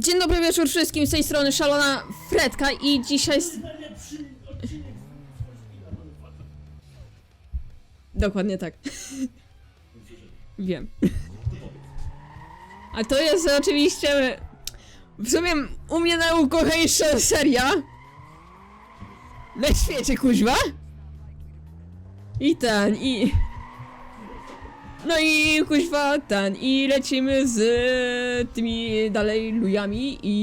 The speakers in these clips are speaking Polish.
Dzień dobry wieczór wszystkim, z tej strony Szalona Fredka i dzisiaj... s- Dokładnie tak. Wiem. A to jest oczywiście... W sumie u mnie najukochańsza seria na świecie, kuźwa. I ten, i... No i kuźwa ten, i lecimy z tymi dalej lujami i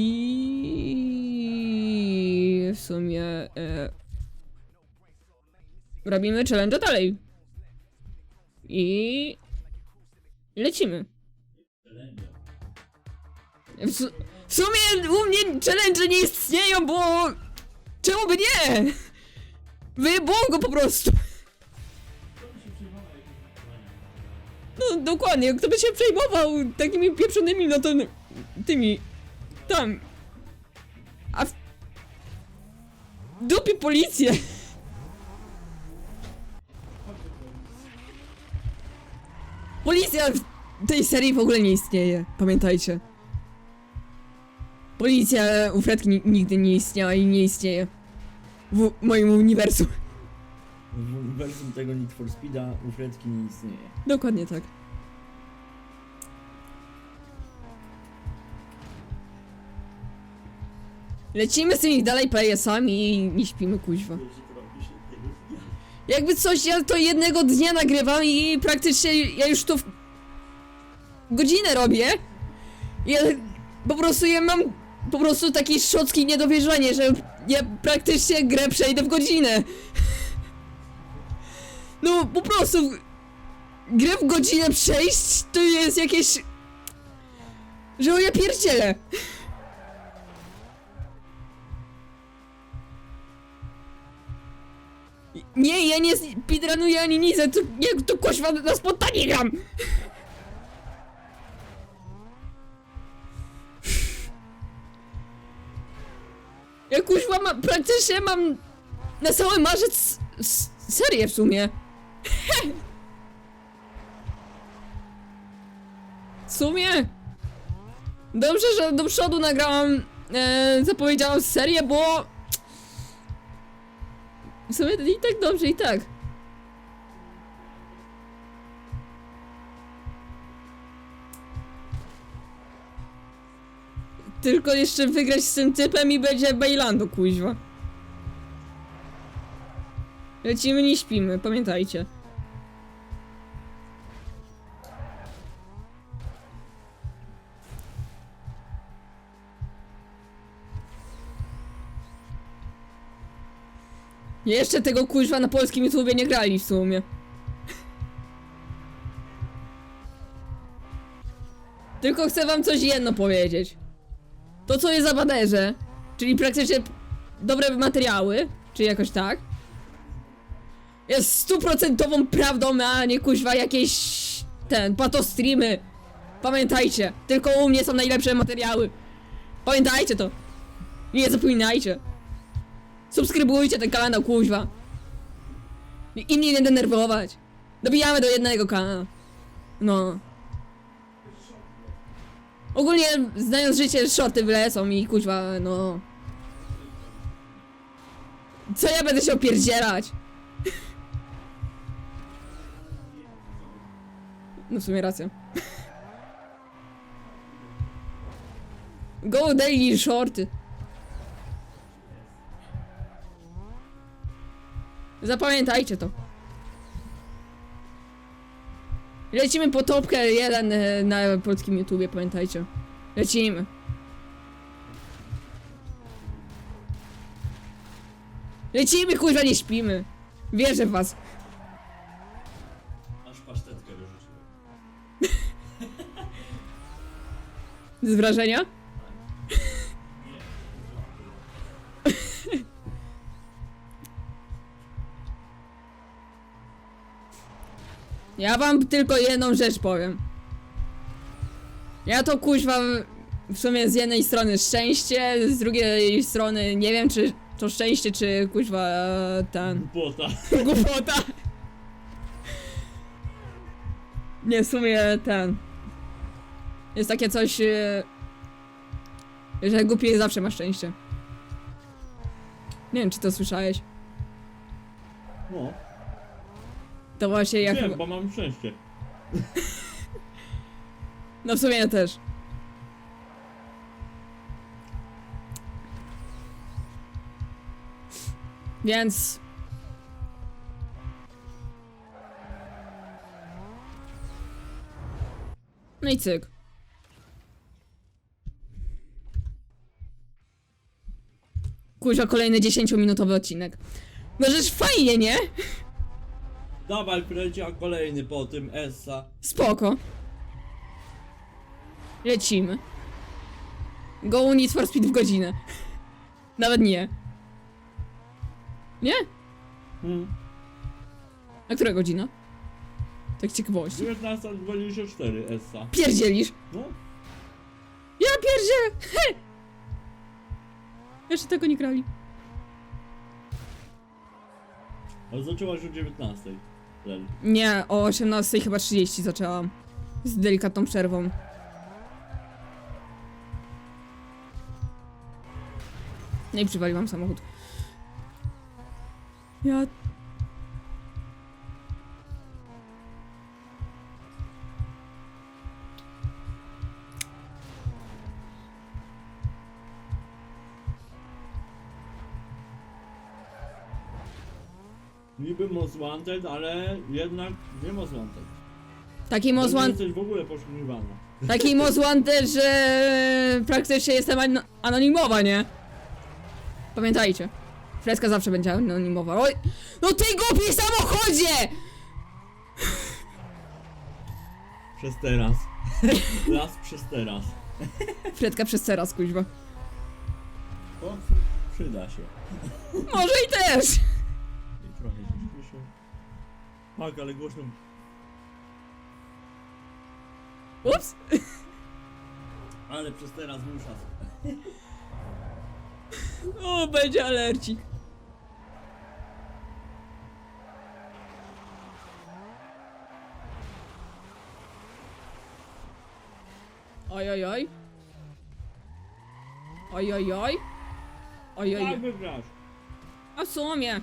w sumie e, robimy challenge dalej. I lecimy. W, w sumie u mnie challenge nie istnieją, bo czemu by nie? Wyjebało go po prostu. No dokładnie, kto by się przejmował takimi pieprzonymi, no to tymi tam. A w dupie policję. Policja w tej serii w ogóle nie istnieje, pamiętajcie. Policja u Fredki ni- nigdy nie istniała i nie istnieje. W moim uniwersum. W uniwersum tego Need for Speeda u Fredki nie istnieje. Dokładnie tak. Lecimy z tymi dalej PS-ami i nie śpimy kuźwa. Jakby coś, ja to jednego dnia nagrywam i praktycznie ja już to w godzinę robię. Ja po prostu ja mam po prostu takie szocki niedowierzanie, że ja praktycznie grę przejdę w godzinę. No po prostu grę w godzinę przejść to jest jakieś... Że o ja pierdzielę. Nie, ja nie speedrunuję ani nic, to, nie, to kośwa na spontanie gram. Ja kuźwa mam, praktycznie mam na cały marzec serię w sumie. W sumie? Dobrze, że do przodu nagrałam, e, zapowiedziałam serię, bo... Sumie i tak dobrze, i tak. Tylko jeszcze wygrać z tym typem i będzie Bailando, kuźwa. Lecimy, nie śpimy, pamiętajcie. Jeszcze tego kuźwa na polskim YouTubie nie grali w sumie. Tylko chcę wam coś jedno powiedzieć. To co jest za baderze, czyli praktycznie dobre materiały, czy jakoś tak, jest stuprocentową prawdą, a nie kuźwa jakieś ten, patostreamy. Pamiętajcie, tylko u mnie są najlepsze materiały. Pamiętajcie to. Nie zapominajcie. Subskrybujcie ten kanał, kuźwa. I mnie nie denerwować. Dobijamy do jednego kanału. No. Ogólnie, znając życie, shorty wylecą i kuźwa, no. Co ja będę się opierdzielać? No w sumie racja. Go daily shorty. Zapamiętajcie to. Lecimy po topkę jeden e, na polskim YouTubie, pamiętajcie. Lecimy. Lecimy, kurwa, nie śpimy. Wierzę w was. Aż pasztetkę wyrzuciłem. Z wrażenia? Ja wam tylko jedną rzecz powiem. Ja to kuźwa w sumie z jednej strony szczęście, z drugiej strony nie wiem czy to szczęście, czy kuźwa e, ten Bota. głupota. Nie, w sumie ten. Jest takie coś. e, Że głupi zawsze ma szczęście. Nie wiem, czy to słyszałeś. No, To właśnie jak... wiem, bo mam szczęście. No w sumie ja też. Więc... No i cyk. Kuźwa, kolejny 10-minutowy odcinek. No rzecz fajnie, nie? Dawaj, Frecia, kolejny po tym, Essa. Spoko. Lecimy. Go Need for Speed w godzinę. Nawet nie. Nie? Hmm. A która godzina? Tak ciekawości. 19.24, Essa. Pierdzielisz. No, Ja pierdzielę! He! Jeszcze tego nie grali. ale zaczęłaś o 19.00. Nie, o 18 chyba 30 zaczęłam. Z delikatną przerwą. No i przywaliłam samochód. Ja... Niby Most Wanted, ale jednak nie Most Wanted. Taki most nie want... jesteś w ogóle poszukiwana. Taki most wanted, że praktycznie jestem an anonimowa, nie? Pamiętajcie. Freska zawsze będzie anonimowa. Oj! No ty głupi samochodzie! Przez teraz. Las przez teraz. Fredka przez teraz, kuźwa. To przyda się. Może i też! Tak, ale głośno. Ups! Ale przez teraz musza. O, będzie alercik. Oj, oj, oj. Oj, oj, oj. Oj, oj, Tak oj. wygrasz. A w sumie.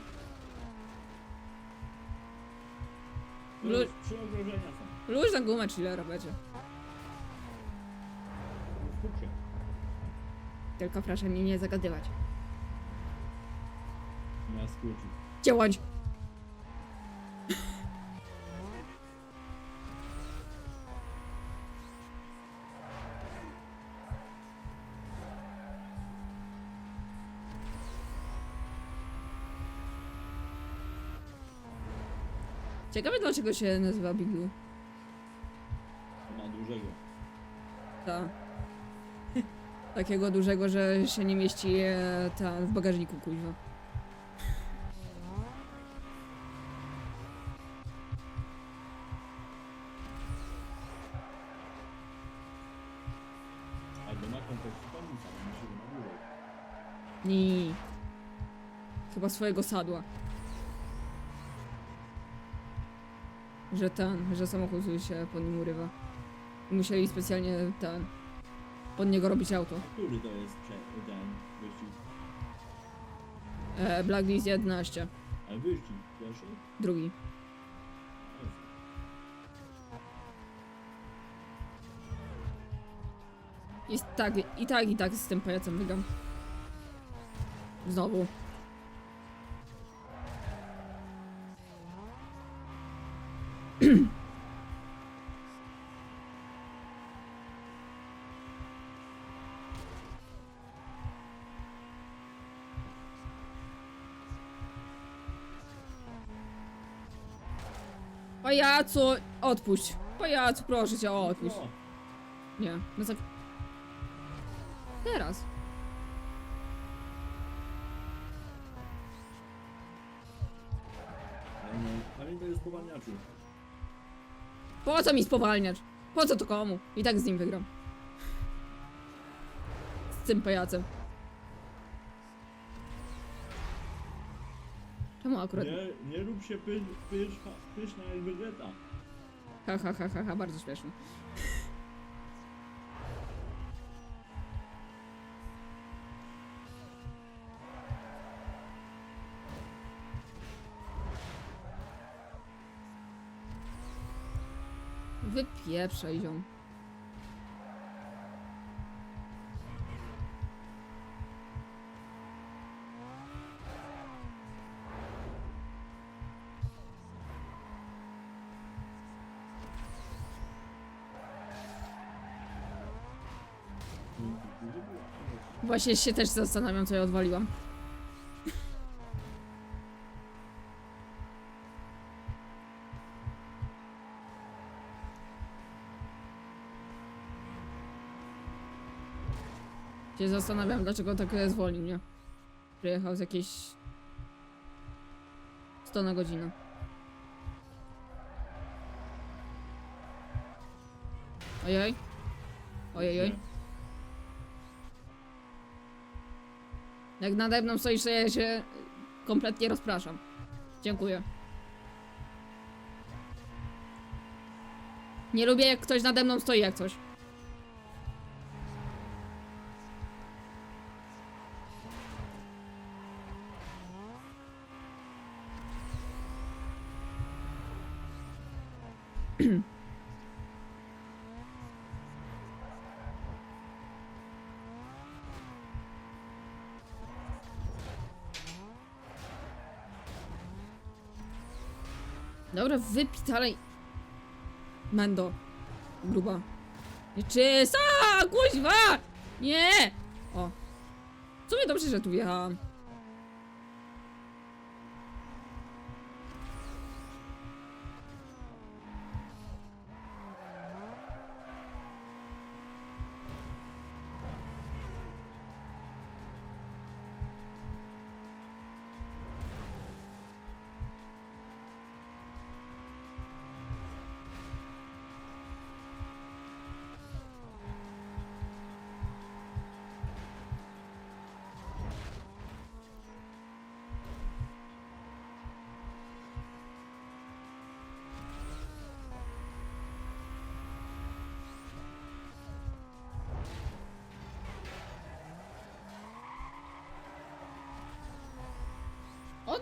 To Lu- Trzy ogrożenia są. Luźna guma chillera będzie. Skup się. Tylko proszę mnie nie zagadywać. Miała skrócić. Działać. Ciekawe dlaczego się nazywa Big Blue. To ma dużego. Ta. Takiego dużego, że się nie mieści e, ta w bagażniku kuźwa. Albo ma mi się go na górę. Nie. Chyba swojego sadła. Że ten, że samochód się pod nim urywa. Musieli specjalnie ten, pod niego robić auto. Który to jest prze- ten wyścig? E, Blacklist 11, Ale wyścig pierwszy? drugi. Jest. Jest tak, i tak, i tak z tym pajacem wygram. Znowu. Pajacu, odpuść. Pajacu, proszę cię, odpuść. Nie, no tak. Teraz. ale nie. Pamiętaj o spowalniaczu. Po co mi spowalniać? Po co to komu? I tak z nim wygram. Z tym pajacem. Czemu akurat? Nie, nie rób się py, pysz, pyszna jak Vegeta. Ha, ha, ha, ha, ha, bardzo śmieszne. Wypieprzaj ją. Właśnie się też zastanawiam, co ja odwaliłam. Się zastanawiam, dlaczego tak zwolnił mnie. Przyjechał z jakieś 100 na godzinę. Ojej. Ojej, oj. Jak nade mną stoisz, to ja się kompletnie rozpraszam. Dziękuję. Nie lubię, jak ktoś nade mną stoi jak coś. Dobra, wypij dalej. Mendo. Gruba. Nieczysta! Kuźwa! Nie! O. W sumie dobrze, że tu wjechałam.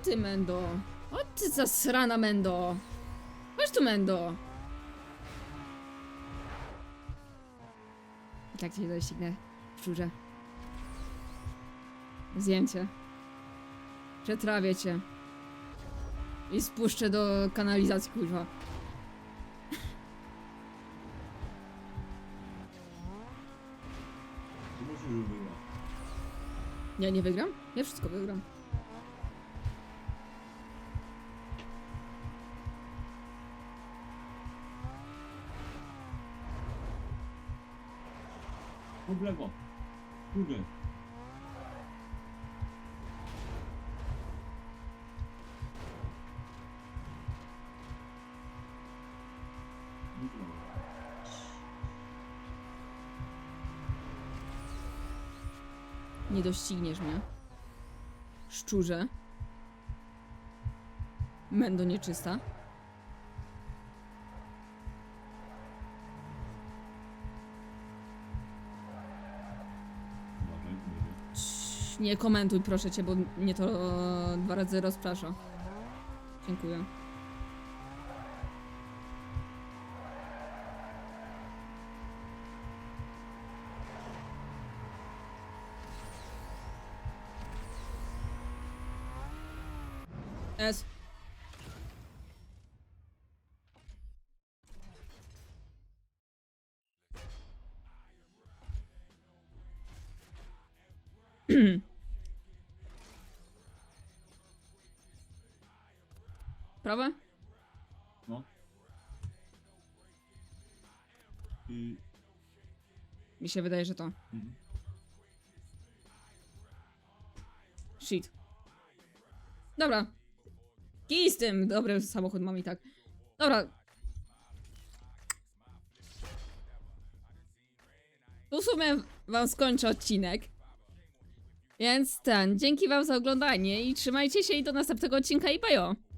Ty, Mendo. O ty zasrana, Mendo. Chodź tu, Mendo. I tak cię doścignę, szczurze. Zjem cię. Przetrawię cię. I spuszczę do kanalizacji, kurwa. Już. Ja nie wygram? Ja wszystko wygram. W lewo. Kurde. Nie dościgniesz mnie. Szczurze. Mendo nieczysta. Nie komentuj proszę cię, bo mnie to e, dwa razy rozprasza. Dziękuję. S. Prawe? No. I... Mi się wydaje, że to. Mhm. Shit. Dobra. Kij z tym. Dobry samochód mam i tak. Dobra. Tu w sumie wam skończę odcinek. Więc ten, dzięki wam za oglądanie i trzymajcie się i do następnego odcinka i bajo.